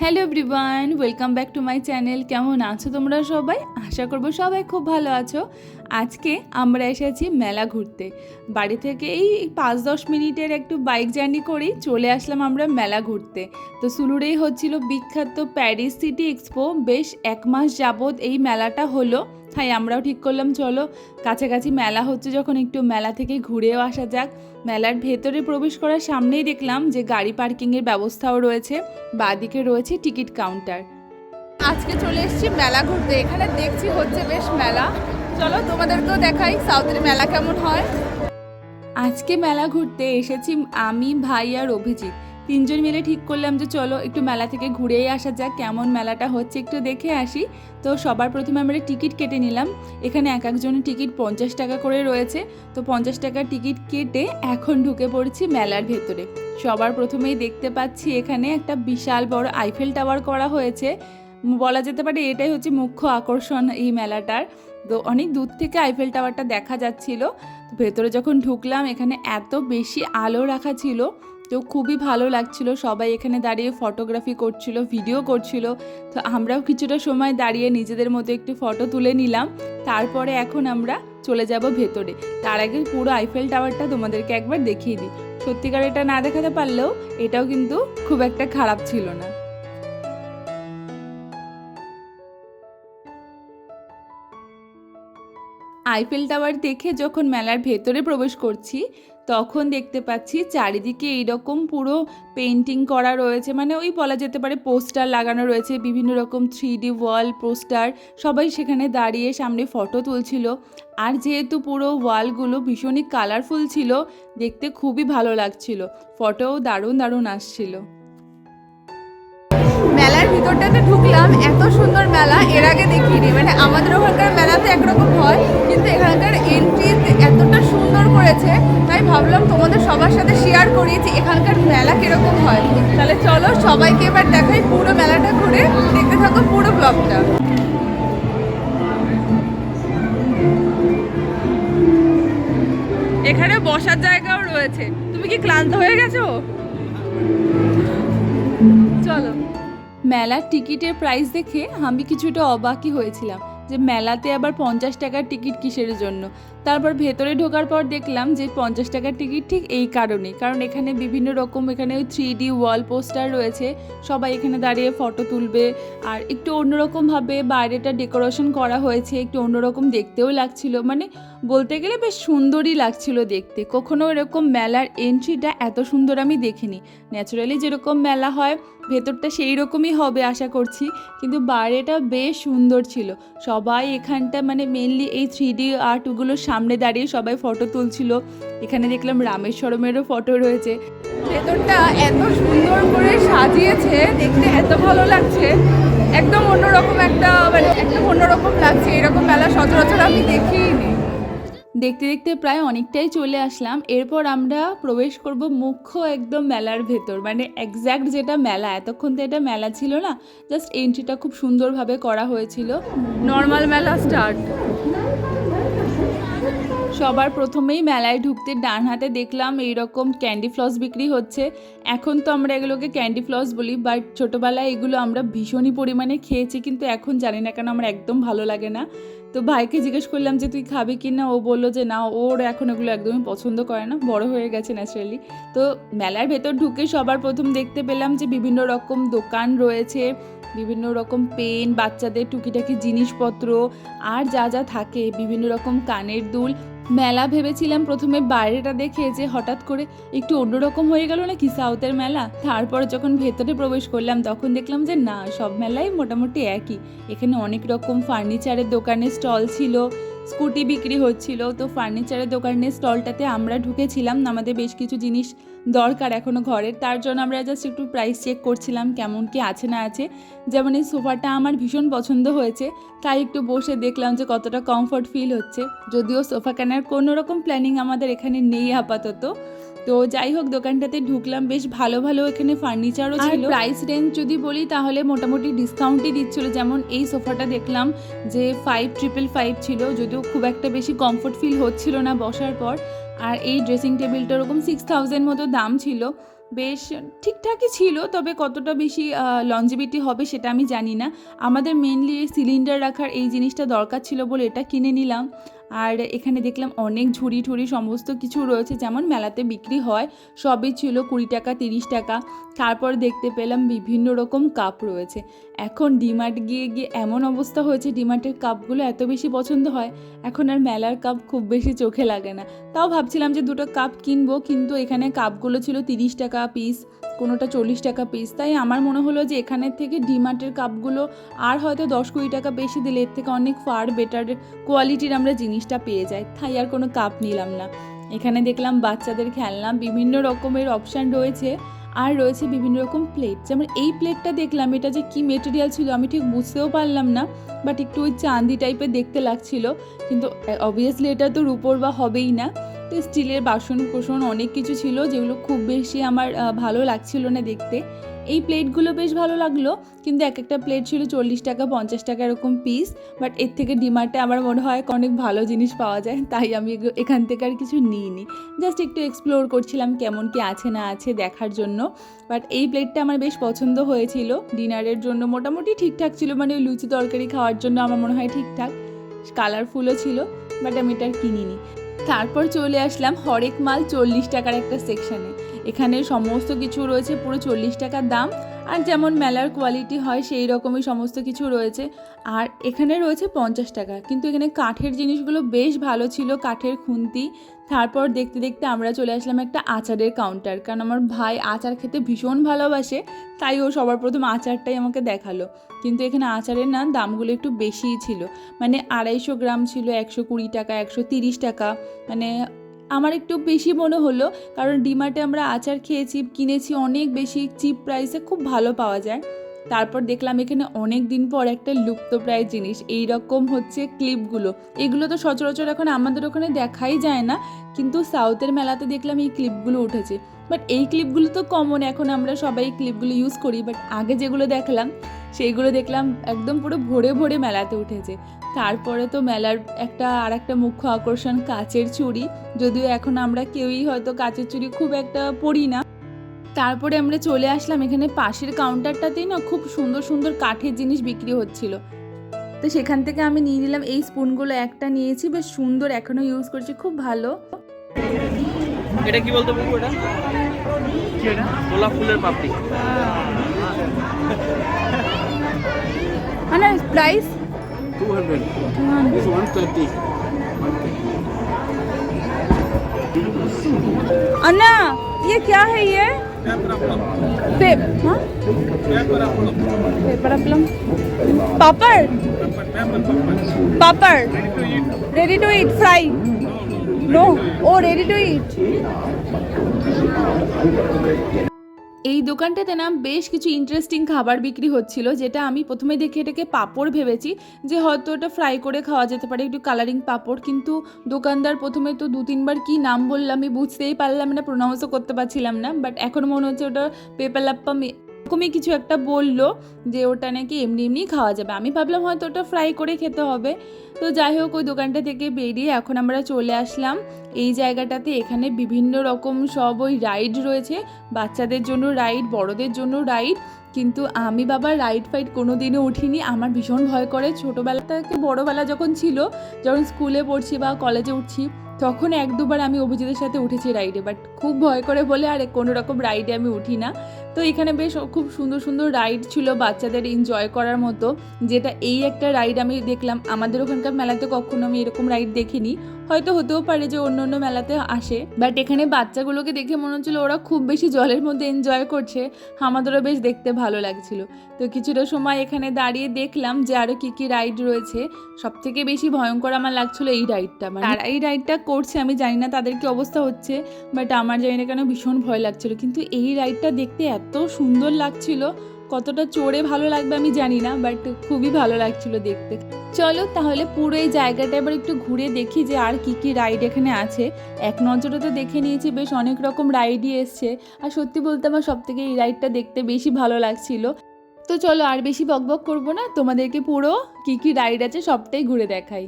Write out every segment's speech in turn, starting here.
Hello everyone welcome back to my channel কেমন আছো তোমরা সবাই? আশা করব সবাই খুব ভালো আছো। আজকে আমরা এসেছি মেলা ঘুরতে। বাড়ি থেকে এই পাঁচ দশ মিনিটের একটু বাইক জার্নি করেই চলে আসলাম আমরা মেলা ঘুরতে। তো সুলুরেই হচ্ছিল বিখ্যাত প্যারিস সিটি এক্সপো। বেশ এক মাস যাবৎ এই মেলাটা হলো। তাই আমরাও ঠিক করলাম, চলো কাছাকাছি মেলা হচ্ছে যখন একটু মেলা থেকে ঘুরেও আসা যাক। মেলার ভেতরে প্রবেশ করার সামনেই দেখলাম যে গাড়ি পার্কিংয়ের ব্যবস্থাও রয়েছে। বাদিকে রয়েছে টিকিট কাউন্টার। আজকে চলে এসেছি মেলা ঘুরতে। এখানে দেখছি হচ্ছে বেশ মেলা। চলো তোমাদেরকেও দেখাই সাউথের মেলা কেমন হয়। আজকে মেলা ঘুরতে এসেছি আমি, ভাই আর অভিজিৎ। তিনজন মিলে ঠিক করলাম যে চলো একটু মেলা থেকে ঘুরেই আসা যাক, কেমন মেলাটা হচ্ছে একটু দেখে আসি। তো সবার প্রথমে আমরা টিকিট কেটে নিলাম। এখানে এক একজনের টিকিট পঞ্চাশ টাকা করে রয়েছে। তো পঞ্চাশ টাকার টিকিট কেটে এখন ঢুকে পড়ছি মেলার ভেতরে। সবার প্রথমেই দেখতে পাচ্ছি এখানে একটা বিশাল বড় আইফেল টাওয়ার করা হয়েছে। বলা যেতে পারে এটাই হচ্ছে মুখ্য আকর্ষণ এই মেলাটার। তো অনেক দূর থেকে আইফেল টাওয়ারটা দেখা যাচ্ছিল। ভেতরে যখন ঢুকলাম, এখানে এত বেশি আলো রাখা ছিল তো খুবই ভালো লাগছিল। সবাই এখানে দাঁড়িয়ে ফটোগ্রাফি করছিল ভিডিও করছিল। তো আমরাও কিছুটা সময় দাঁড়িয়ে নিজেদের মতো একটু ফটো তুলে নিলাম। তারপরে এখন আমরা চলে যাব ভেতরে। তার আগে পুরো আইফেল টাওয়ারটা তোমাদেরকে একবার দেখিয়ে দিই। সত্যিকার এটা না দেখাতে পারলেও এটাও কিন্তু খুব একটা খারাপ ছিল না। আইফেল টাওয়ার দেখে যখন মেলার ভেতরে প্রবেশ করছি, তখন দেখতে পাচ্ছি চারিদিকে এইরকম পুরো পেন্টিং করা রয়েছে। মানে ওই বলা যেতে পারে পোস্টার লাগানো রয়েছে, বিভিন্ন রকম থ্রি ডি ওয়াল পোস্টার সবাই সেখানে দাঁড়িয়ে সামনে ফটো তুলছিল। আর যেহেতু পুরো ওয়ালগুলো ভীষণই কালারফুল ছিল, দেখতে খুবই ভালো লাগছিল। ফটোও দারুণ দারুণ আসছিল। ভিতরটাতে ঢুকলাম, এত সুন্দর মেলা, এর আগে দেখিনি। মানে আমাদের ওখানকার মেলাতে একরকম হয়, কিন্তু এখানকার এন্ট্রি এতটা সুন্দর করেছে, তাই ভাবলাম তোমাদের সবার সাথে শেয়ার করি যে এখানকার মেলা কীরকম হয়। তাহলে চলো সবাইকে এবার দেখাই পুরো মেলাটা ঘুরে, দেখতে থাকো পুরো ব্লগটা এখানে বসার জায়গাও রয়েছে। তুমি কি ক্লান্ত হয়ে গেছো? চলো। মেলার টিকিটের প্রাইস দেখে আমি কিছুটা অবাকই হয়েছিলাম যে মেলাতে আবার পঞ্চাশ টাকার টিকিট কিসের জন্য? তারপর ভেতরে ঢোকার পর দেখলাম যে পঞ্চাশ টাকার টিকিট ঠিক এই কারণে। কারণ এখানে বিভিন্ন রকম এখানে থ্রি ডি ওয়াল পোস্টার রয়েছে। সবাই এখানে দাঁড়িয়ে ফটো তুলবে। আর একটু অন্যরকমভাবে বাইরেটা ডেকোরেশন করা হয়েছে, একটু অন্যরকম দেখতেও লাগছিল। মানে বলতে গেলে বেশ সুন্দরই লাগছিল দেখতে। কখনো এরকম মেলার এন্ট্রিটা এত সুন্দর আমি দেখিনি। ন্যাচারালি যেরকম মেলা হয়, ভেতরটা সেই রকমই হবে আশা করছি। কিন্তু বাইরেটা বেশ সুন্দর ছিল। সবাই এখানটা মানে মেনলি এই থ্রি ডি আর্টগুলোর সামনে দাঁড়িয়ে সবাই ফটো তুলছিল। এখানে দেখলাম রামেশ্বরমেরও ফটো রয়েছে। ভেতরটা এত সুন্দর করে সাজিয়েছে, দেখতে এত ভালো লাগছে। একদম অন্যরকম একটা মানে একদম অন্যরকম লাগছে। এরকম মেলা সচরাচর আমি দেখিনি দেখতে দেখতে প্রায় অনেকটাই চলে আসলাম। এরপর আমরা প্রবেশ করব মুখ্য একদম মেলার ভেতর। মানে এক্স্যাক্ট যেটা মেলা, এতক্ষণ তো এটা মেলা ছিল না জাস্ট এন্ট্রিটা খুব সুন্দরভাবে করা হয়েছিল। নর্মাল মেলা স্টার্ট সবার প্রথমেই মেলায় ঢুকতে ডান হাতে দেখলাম এইরকম ক্যান্ডি ফ্লস বিক্রি হচ্ছে। এখন তো আমরা এগুলোকে ক্যান্ডি ফ্লস বলি, বাট ছোটোবেলায় এগুলো আমরা ভীষণই পরিমাণে খেয়েছি, কিন্তু এখন জানি না কেন আমার একদম ভালো লাগে না। তো ভাইকে জিজ্ঞেস করলাম যে, তুই খাবি কি না? ও বলল যে, না, ওর এখন এগুলো একদমই পছন্দ করে না, বড় হয়ে গেছে ন্যাচারালি তো মেলার ভেতর ঢুকে সবার প্রথম দেখতে পেলাম যে, বিভিন্ন রকম দোকান রয়েছে বিভিন্ন রকম পেন, বাচ্চাদের টুকিটাকি জিনিসপত্র আর যা যা থাকে, বিভিন্ন রকম কানের দুল। মেলা ভেবেছিলাম প্রথমে বাইরেটা দেখে যে হঠাৎ করে একটু অন্যরকম হয়ে গেল নাকি সাউথের মেলা। তারপর যখন ভেতরে প্রবেশ করলাম, তখন দেখলাম যে না, সব মেলাই মোটামুটি একই। এখানে অনেক রকম ফার্নিচারের দোকানে স্টল ছিল স্কুটি বিক্রি হচ্ছিল, তো ফার্নিচারের দোকানের স্টলটাতে আমরা ঢুকেছিলাম। আমাদের বেশ কিছু জিনিস দরকার এখনও ঘরের, তার জন্য আমরা জাস্ট একটু প্রাইস চেক করছিলাম কেমন কি আছে না আছে। যেমন এই সোফাটা আমার ভীষণ পছন্দ হয়েছে, তাই একটু বসে দেখলাম যে কতটা কমফর্ট ফিল হচ্ছে। যদিও সোফা কেনার কোনো রকম প্ল্যানিং আমাদের এখানে নেই আপাতত। তো যাই হোক দোকানটাতে ঢুকলাম বেশ ভালো ভালো এখানে ফার্নিচারও ছিল। প্রাইস রেঞ্জ যদি বলি তাহলে মোটামুটি ডিসকাউন্টই দিচ্ছিল। যেমন এই সোফাটা দেখলাম যে ফাইভ ট্রিপল ফাইভ ছিল যদিও খুব একটা বেশি কমফোর্ট ফিল হচ্ছিল না বসার পর। আর এই ড্রেসিং টেবিলটা ওরকম সিক্স থাউজেন্ড মতো দাম ছিল। বেশ ঠিকঠাকই ছিল তবে কতটা বেশি লঞ্জিবিটি হবে সেটা আমি জানি না। আমাদের মেনলি সিলিন্ডার রাখার এই জিনিসটা দরকার ছিল বলে এটা কিনে নিলাম। আর এখানে দেখলাম অনেক ঝুড়ি ঠুড়ি সমস্ত কিছু রয়েছে, যেমন মেলাতে বিক্রি হয়, সবই ছিল কুড়ি টাকা, তিরিশ টাকা। তারপর দেখতে পেলাম বিভিন্ন রকম কাপ রয়েছে। এখন ডিমার্ট গিয়ে গিয়ে এমন অবস্থা হয়েছে ডিমার্টের কাপগুলো এত বেশি পছন্দ হয়, এখন আর মেলার কাপ খুব বেশি চোখে লাগে না। তাও ভাবছিলাম যে দুটো কাপ কিনবো, কিন্তু এখানে কাপগুলো ছিল তিরিশ টাকা পিস কোনোটা চল্লিশ টাকা পিস তাই আমার মনে হলো যে এখানের থেকে ডিমার্টের কাপগুলো আর হয়তো দশ কুড়ি টাকা বেশি দিলে এর থেকে অনেক ফার বেটার কোয়ালিটির আমরা জিনিসটা পেয়ে যাই। তাই আর কোনো কাপ নিলাম না। এখানে দেখলাম বাচ্চাদের খেলনা, বিভিন্ন রকমের অপশান রয়েছে। আর রয়েছে বিভিন্ন রকম প্লেট যেমন এই প্লেটটা দেখলাম, এটা যে কি মেটেরিয়াল ছিল আমি ঠিক বুঝতেও পারলাম না বাট একটু ওই চাঁদি টাইপের দেখতে লাগছিল। কিন্তু অবভিয়াসলি এটা তো রুপোর বা হবেই না। তো স্টিলের বাসন কোসন অনেক কিছু ছিল যেগুলো খুব বেশি আমার ভালো লাগছিল না দেখতে। এই প্লেটগুলো বেশ ভালো লাগল, কিন্তু এক একটা প্লেট ছিল চল্লিশ টাকা, পঞ্চাশ টাকা এরকম পিস বাট এর থেকে ডিমার্টে আমার মনে হয় অনেক ভালো জিনিস পাওয়া যায়, তাই আমি এখান থেকে আর কিছু নিইনি। জাস্ট একটু এক্সপ্লোর করছিলাম কেমন কি আছে না আছে দেখার জন্য বাট এই প্লেটটা আমার বেশ পছন্দ হয়েছিল। ডিনারের জন্য মোটামুটি ঠিকঠাক ছিল মানে লুচি তরকারি খাওয়ার জন্য আমার মনে হয় ঠিকঠাক কালারফুলও ছিল বাট আমি এটা আর কিনিনি। তারপর চলে আসলাম হরেক মাল চল্লিশ টাকার একটা সেকশানে। এখানে সমস্ত কিছু রয়েছে, পুরো চল্লিশ টাকার দাম। আর যেমন মেলার কোয়ালিটি হয়, সেই রকমই সমস্ত কিছু রয়েছে। আর এখানে রয়েছে পঞ্চাশ টাকা। কিন্তু এখানে কাঠের জিনিসগুলো বেশ ভালো ছিল, কাঠের খুন্তি। তারপর দেখতে দেখতে আমরা চলে আসলাম একটা আচারের কাউন্টার কারণ আমার ভাই আচার খেতে ভীষণ ভালোবাসে, তাই ও সবার প্রথম আচারটাই আমাকে দেখাল। কিন্তু এখানে আচারের না দামগুলো একটু বেশিই ছিল। মানে আড়াইশো গ্রাম ছিল, একশো কুড়ি টাকা, একশো তিরিশ টাকা। মানে আমার একটু বেশি মনে হলো, কারণ ডিমার্টে আমরা আচার খেয়েছি, কিনেছি অনেক বেশি চিপ প্রাইসে খুব ভালো পাওয়া যায়। তারপর দেখলাম এখানে অনেক দিন পর একটা লুপ্তপ্রায় জিনিস এই রকম হচ্ছে ক্লিপগুলো। এগুলো তো সচরাচর এখন আমাদের ওখানে দেখাই যায় না, কিন্তু সাউথের মেলাতে দেখলাম এই ক্লিপগুলো উঠেছে। বাট এই ক্লিপগুলো তো কমন এখন আমরা সবাই ক্লিপগুলো ইউজ করি, বাট আগে যেগুলো দেখলাম, সেইগুলো দেখলাম একদম পুরো ভরে ভরে মেলাতে উঠেছে। তারপরে তো মেলার একটা আর একটা মুখ্য আকর্ষণ কাচের চুড়ি, যদিও এখন আমরা কেউই হয়তো কাচের চুড়ি খুব একটা পরি না। তারপরে আমরা চলে আসলাম এখানে পাশের কাউন্টারটাতেই না খুব সুন্দর সুন্দর কাঠের জিনিস বিক্রি হচ্ছিল। তো সেখান থেকে আমি নিয়ে নিলাম এই স্পুনগুলো একটা নিয়েছি বেশ সুন্দর এখনও ইউজ করছি খুব ভালো। এটা কি বলতো বুবু এটা? গোলাপ ফুলের পাপড়ি। মানে প্রাইস 200 this 130 130 Anna ये क्या है ये? हाँ? Paper papad? Papad. Ready to eat fry no oh ready to eat এই দোকানটাতে না বেশ কিছু ইন্টারেস্টিং খাবার বিক্রি হচ্ছিল, যেটা আমি প্রথমে দেখে এটাকে পাঁপড় ভেবেছি যে হয়তো ওটা ফ্রাই করে খাওয়া যেতে পারে, একটু কালারিং পাঁপড়, কিন্তু দোকানদার প্রথমে তো দু তিনবার কি নাম বললাম আমি বুঝতেই পারলাম না প্রোনাউন্সও করতে পারছিলাম না বাট এখন মনে হচ্ছে ওটা পেপালাপ্পাম এরকমই কিছু একটা বলল যে ওটা নাকি এমনি এমনি খাওয়া যাবে। আমি ভাবলাম হয়তো ওটা ফ্রাই করে খেতে হবে। তো যাই হোক, ওই দোকানটা থেকে বেরিয়ে এখন আমরা চলে আসলাম। এই জায়গাটাতে এখানে বিভিন্ন রকম সব ওই রাইড রয়েছে। বাচ্চাদের জন্য রাইড বড়দের জন্য রাইড কিন্তু আমি বাবা রাইড ফাইড কোনো দিনও উঠিনি। আমার ভীষণ ভয় করে। ছোটোবেলা থেকে বড়োবেলা যখন ছিল, যখন স্কুলে পড়ছি বা কলেজে উঠছি, তখন এক দুবার আমি অভিজিতের সাথে উঠেছি রাইডে বাট খুব ভয় করে বলে, আর, কোনো রকম রাইডে আমি উঠি না তো এখানে বেশ খুব সুন্দর সুন্দর রাইড ছিল বাচ্চাদের এনজয় করার মতো, যেটা এই একটা রাইড আমি দেখলাম। আমাদের ওখানকার মেলাতে কখনো আমি এরকম রাইড দেখিনি। হয়তো হতেও পারে যে অন্য অন্য মেলাতে আসে। বাট এখানে বাচ্চাগুলোকে দেখে মনে হচ্ছিল ওরা খুব বেশি জলের মধ্যে এনজয় করছে। আমাদেরও বেশ দেখতে ভালো লাগছিল। তো কিছুটা সময় এখানে দাঁড়িয়ে দেখলাম যে আরও কী কী রাইড রয়েছে। সব থেকে বেশি ভয়ঙ্কর আমার লাগছিল এই রাইডটা মানে তারা এই রাইডটা করছে, আমি জানি না তাদের কি অবস্থা হচ্ছে বাট আমার জানি না কেন ভীষণ ভয় লাগছিল। কিন্তু এই রাইডটা দেখতে এত সুন্দর লাগছিল, কতটা চড়ে ভালো লাগবে আমি জানি না বাট খুবই ভালো লাগছিল দেখতে। চলো তাহলে পুরো এই জায়গাটা এবার একটু ঘুরে দেখি যে আর কি কি রাইড এখানে আছে। এক নজরে তো দেখে নিয়েছি, বেশ অনেক রকম রাইডই এসছে। আর সত্যি বলতে আমার সব থেকে এই রাইডটা দেখতে বেশি ভালো লাগছিল। তো চলো আর বেশি বকবক করব না, তোমাদেরকে পুরো কি কি রাইড আছে সবটাই ঘুরে দেখাই।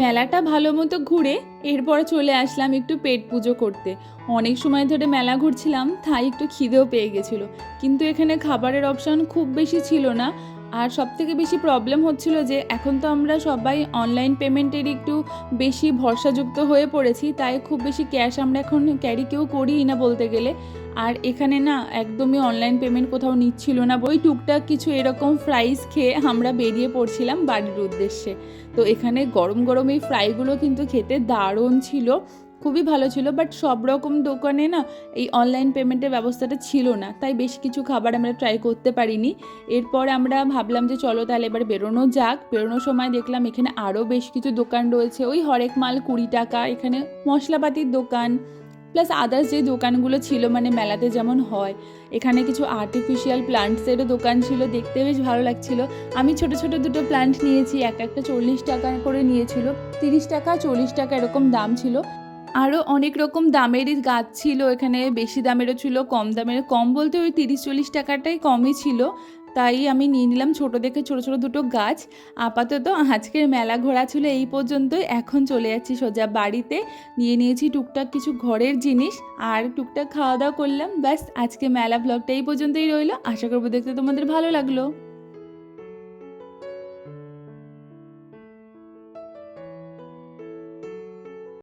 মেলাটা ভালো মতো ঘুরে এরপর চলে আসলাম একটু পেট পুজো করতে। অনেক সময় ধরে মেলা ঘুরছিলাম, তাই একটু খিদেও পেয়ে গেছিল। কিন্তু এখানে খাবারের অপশান খুব বেশি ছিল না। আর সবথেকে বেশি প্রবলেম হচ্ছিল যে, এখন তো আমরা সবাই অনলাইন পেমেন্টের একটু বেশি ভরসাযুক্ত হয়ে পড়েছি, তাই খুব বেশি ক্যাশ আমরা এখন ক্যারি কেউ করিই না বলতে গেলে। আর এখানে না একদমই অনলাইন পেমেন্ট কোথাও নিচ্ছিল না। ওই টুকটাক কিছু এরকম ফ্রাইস খেয়ে আমরা বেরিয়ে পড়ছিলাম বাড়ির উদ্দেশ্যে। তো এখানে গরম গরম এই ফ্রাইগুলো কিন্তু খেতে দারুণ ছিল, খুবই ভালো ছিল। বাট সব রকম দোকানে না এই অনলাইন পেমেন্টের ব্যবস্থাটা ছিল না। তাই বেশ কিছু খাবার আমরা ট্রাই করতে পারিনি। এরপর আমরা ভাবলাম যে চলো তাহলে এবার বেরোনো যাক। বেরোনোর সময় দেখলাম এখানে আরও বেশ কিছু দোকান রয়েছে। ওই হরেক মাল কুড়ি টাকা, এখানে মশলাপাতির দোকান প্লাস আদার্স যে দোকানগুলো ছিল মানে মেলাতে যেমন হয়, এখানে কিছু আর্টিফিশিয়াল প্লান্টসেরও দোকান ছিল, দেখতে বেশ ভালো লাগছিল। আমি ছোট ছোট দুটো প্লান্ট নিয়েছি, এক একটা চল্লিশ টাকা করে নিয়েছিল, তিরিশ টাকা, চল্লিশ টাকা এরকম দাম ছিল। আরও অনেক রকম দামেরই গাছ ছিল, এখানে বেশি দামেরও ছিল, কম দামের কম বলতে ওই তিরিশ চল্লিশ টাকাটাই কমই ছিল। তাই আমি নিয়ে নিলাম ছোটো দেখে ছোটো ছোটো দুটো গাছ। আপাতত আজকের মেলা ঘোরা ছিল এই পর্যন্তই। এখন চলে যাচ্ছি সোজা বাড়িতে। নিয়ে নিয়েছি টুকটাক কিছু ঘরের জিনিস আর টুকটাক খাওয়া দাওয়া করলাম। ব্যাস, আজকে মেলা ব্লগটা এই পর্যন্তই রইল। আশা করব দেখতে তোমাদের ভালো লাগল।